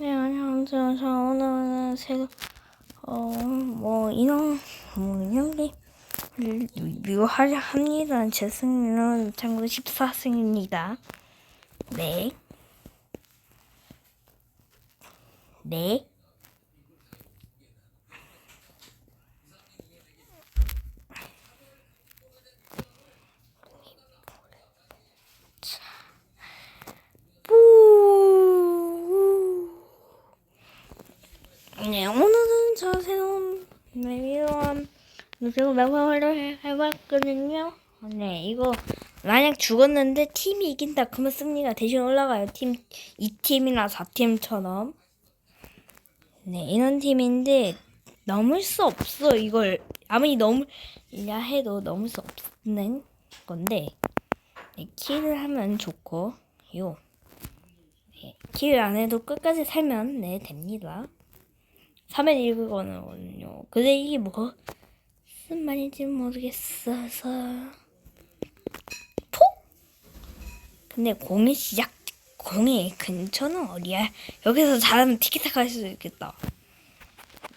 네, 안녕하세요. 저 오늘은 새로, 어, 뭐, 이런, 뭐, 게, 리뷰하려 합니다. 제 승리는 참고로 14승입니다. 네. 네. 우. 네, 오늘은 저 새로운 레비ュ한 그리고 명함을 해봤거든요. 네, 이거 만약 죽었는데 팀이 이긴다 그러면 승리가 대신 올라가요. 팀 2팀이나 4팀처럼. 네, 이런 팀인데 넘을 수 없어. 이걸 아무리 넘으려 해도 넘을 수 없는 건데 네, 킬을 하면 좋고 요. 네, 킬을 안 해도 끝까지 살면 네 됩니다. 3회 읽거든요. 근데 이게 뭐 무슨 말인지 모르겠어서 포? 근데 공이 시작 공의 근처는 어디야? 여기서 잘하면 티키타카 할 수도 있겠다.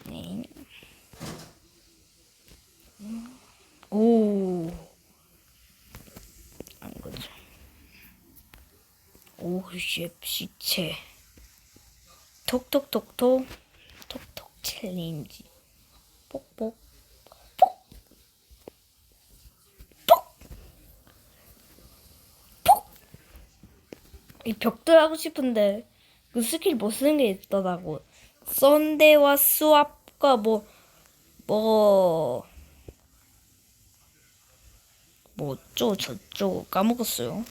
네. 음. 오. 안 거죠. 오 씨 시체. 톡톡톡톡 톡톡 챌린지. 뽁뽁. 이 벽돌 하고 싶은데 그 스킬 못 쓰는 게 있더라고. 썬데이와 수압과 뭐 뭐, 뭐, 어쩌고 저쩌고 까먹었어요.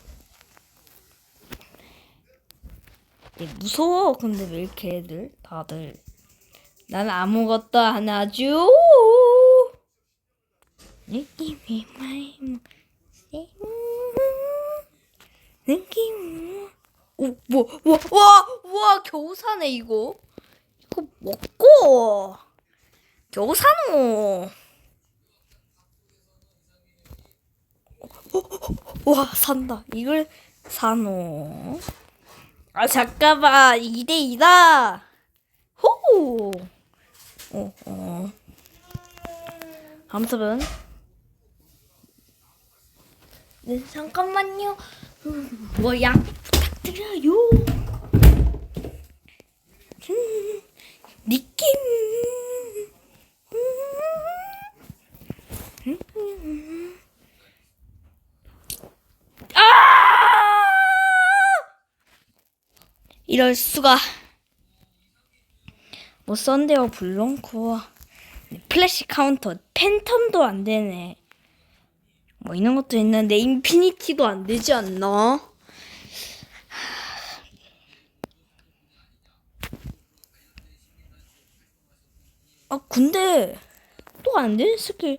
얘 무서워. 근데 왜 이렇게 애들, 다들. 난 아무것도 안 하죠. 느낌이 많이 느낌. 오, 뭐, 와, 와, 와, 겨우 사네, 이거. 이거 먹고. 겨우 사노. 와, 산다. 이걸 사노. 아, 잠깐만. 2대2다. 호! 어, 어. 탑은? 네, 잠깐만요. 음, 뭐, 양 부탁드려요. 음, 느낌. 아! 이럴 수가. 뭐 썬데어 블롱크와 플래시 카운터 팬텀도 안 되네. 뭐 이런 것도 있는데 인피니티도 안 되지 않나? 아 근데 또 안 되는 스킬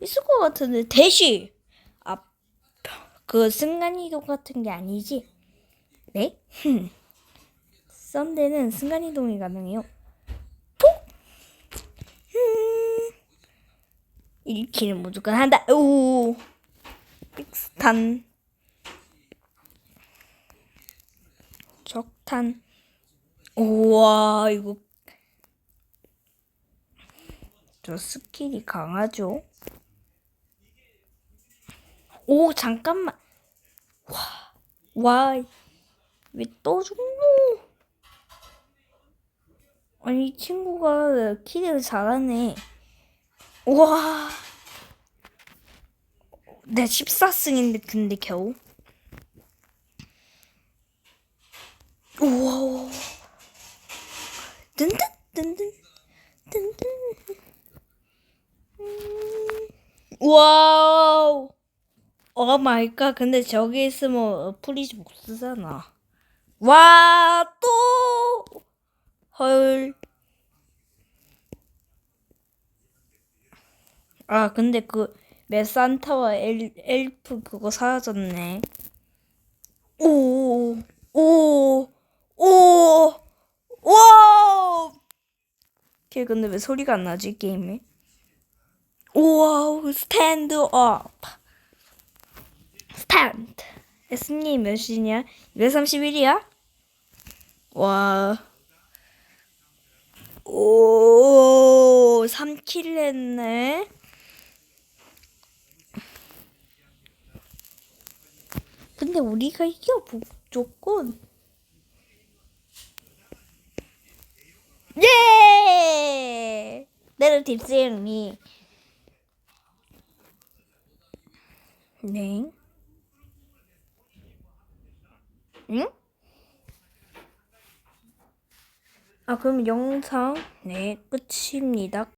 있을 것 같은데 대시 아그 순간 이동 같은 게 아니지? 네? 흠. 썬데는 순간 이동이 가능해요. 1킬은 무조건 한다. 오. 빅스탄. 적탄. 우와, 이거. 저 스킬이 강하죠? 오, 잠깐만. 와, 와, 왜 또 죽노? 아니, 이 친구가 킬을 잘하네. 우와. 내 14승인데 근데 겨우. 우와. 든든 든든 든든. 음. 와우. 오 마이 갓. 근데 저기 있으면 프리즈 못 쓰잖아. 와, 또 헐. 아, 근데 그 메산타와 엘, 엘프 그거 사라졌네. 오, 오, 오, 와! 걔 근데 왜 소리가 안 나지, 게임에? 우와, 스탠드 업. 스탠드. S님 몇이냐? 231이야? 와. 오, 3킬 했네. 근데 우리가 이겨 무조건. 예! 내를 딥스행이. 네. 응? 아, 그럼 영상, 네, 끝입니다.